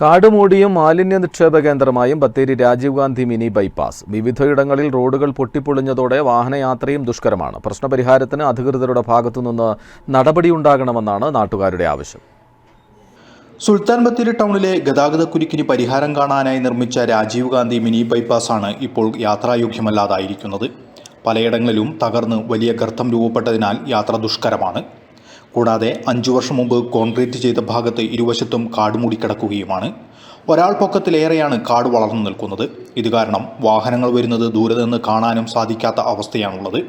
കാടുമൂടിയും മാലിന്യ നിക്ഷേപ കേന്ദ്രമായും ബത്തേരി രാജീവ് ഗാന്ധി മിനി ബൈപ്പാസ്. വിവിധയിടങ്ങളിൽ റോഡുകൾ പൊട്ടിപ്പൊളിഞ്ഞതോടെ വാഹനയാത്രയും ദുഷ്കരമാണ്. പ്രശ്നപരിഹാരത്തിന് അധികൃതരുടെ ഭാഗത്തുനിന്ന് നടപടിയുണ്ടാകണമെന്നാണ് നാട്ടുകാരുടെ ആവശ്യം. സുൽത്താൻ ബത്തേരി ടൗണിലെ ഗതാഗതക്കുരുക്കിന് പരിഹാരം കാണാനായി നിർമ്മിച്ച രാജീവ് ഗാന്ധി മിനി ബൈപ്പാസാണ് ഇപ്പോൾ യാത്രായോഗ്യമല്ലാതായിരിക്കുന്നത്. പലയിടങ്ങളിലും തകർന്ന് വലിയ ഗർത്തം രൂപപ്പെട്ടതിനാൽ യാത്ര ദുഷ്കരമാണ്. കൂടാതെ അഞ്ചു വർഷം മുമ്പ് കോൺക്രീറ്റ് ചെയ്ത ഭാഗത്ത് ഇരുവശത്തും കാട് മൂടിക്കിടക്കുകയുമാണ്. ഒരാൾ പൊക്കത്തിലേറെയാണ് കാട് വളർന്നു നിൽക്കുന്നത്. ഇത് കാരണം വാഹനങ്ങൾ വരുന്നത് ദൂരെ നിന്ന് കാണാനും സാധിക്കാത്ത അവസ്ഥയാണുള്ളത്.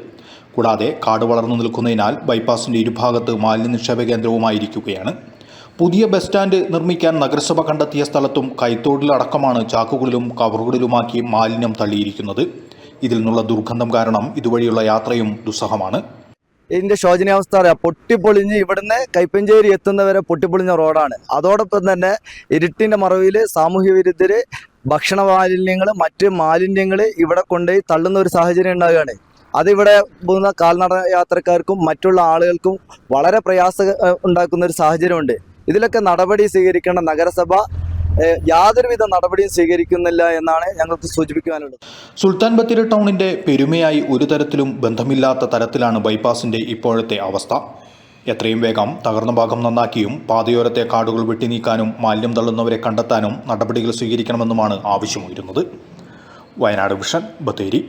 കൂടാതെ കാട് വളർന്നു നിൽക്കുന്നതിനാൽ ബൈപ്പാസിന്റെ ഇരുഭാഗത്ത് മാലിന്യ നിക്ഷേപ കേന്ദ്രവുമായിരിക്കുകയാണ്. പുതിയ ബസ് സ്റ്റാൻഡ് നിർമ്മിക്കാൻ നഗരസഭ കണ്ടെത്തിയ സ്ഥലത്തും കൈത്തോടിലടക്കമാണ് ചാക്കുകളിലും കവറുകളിലുമാക്കി മാലിന്യം തള്ളിയിരിക്കുന്നത്. ഇതിൽ നിന്നുള്ള ദുർഗന്ധം കാരണം ഇതുവഴിയുള്ള യാത്രയും ദുസ്സഹമാണ്. ഇതിന്റെ ശോചനീയാവസ്ഥ അറിയാം പൊട്ടിപ്പൊളിഞ്ഞ് ഇവിടുന്ന് കൈപ്പഞ്ചേരി എത്തുന്നവരെ പൊട്ടിപ്പൊളിഞ്ഞ റോഡാണ്. അതോടൊപ്പം തന്നെ ഇരുട്ടിന്റെ മറവിൽ സാമൂഹ്യ വിരുദ്ധര് ഭക്ഷണ മാലിന്യങ്ങൾ മറ്റ് മാലിന്യങ്ങൾ ഇവിടെ കൊണ്ടുപോയി തള്ളുന്ന ഒരു സാഹചര്യം ഉണ്ടാവുകയാണ്. അതിവിടെ പോകുന്ന കാൽനട യാത്രക്കാർക്കും മറ്റുള്ള ആളുകൾക്കും വളരെ പ്രയാസ ഉണ്ടാക്കുന്ന ഒരു സാഹചര്യമുണ്ട്. ഇതിലൊക്കെ നടപടി സ്വീകരിക്കേണ്ട നഗരസഭ യാതൊരുവിധ നടപടിയും സ്വീകരിക്കുന്നില്ല എന്നാണ് ഞങ്ങൾക്ക് സൂചിപ്പിക്കുവാനുള്ളത്. സുൽത്താൻ ബത്തേരി ടൗണിന്റെ പെരുമയായി ഒരു തരത്തിലും ബന്ധമില്ലാത്ത തരത്തിലാണ് ബൈപ്പാസിന്റെ ഇപ്പോഴത്തെ അവസ്ഥ. എത്രയും വേഗം തകർന്ന ഭാഗം നന്നാക്കിയും പാതയോരത്തെ കാടുകൾ വെട്ടിനീക്കാനും മാലിന്യം തള്ളുന്നവരെ കണ്ടെത്താനും നടപടികൾ സ്വീകരിക്കണമെന്നുമാണ് ആവശ്യമുയരുന്നത്. വയനാട് വിഷൻ ബത്തേരി.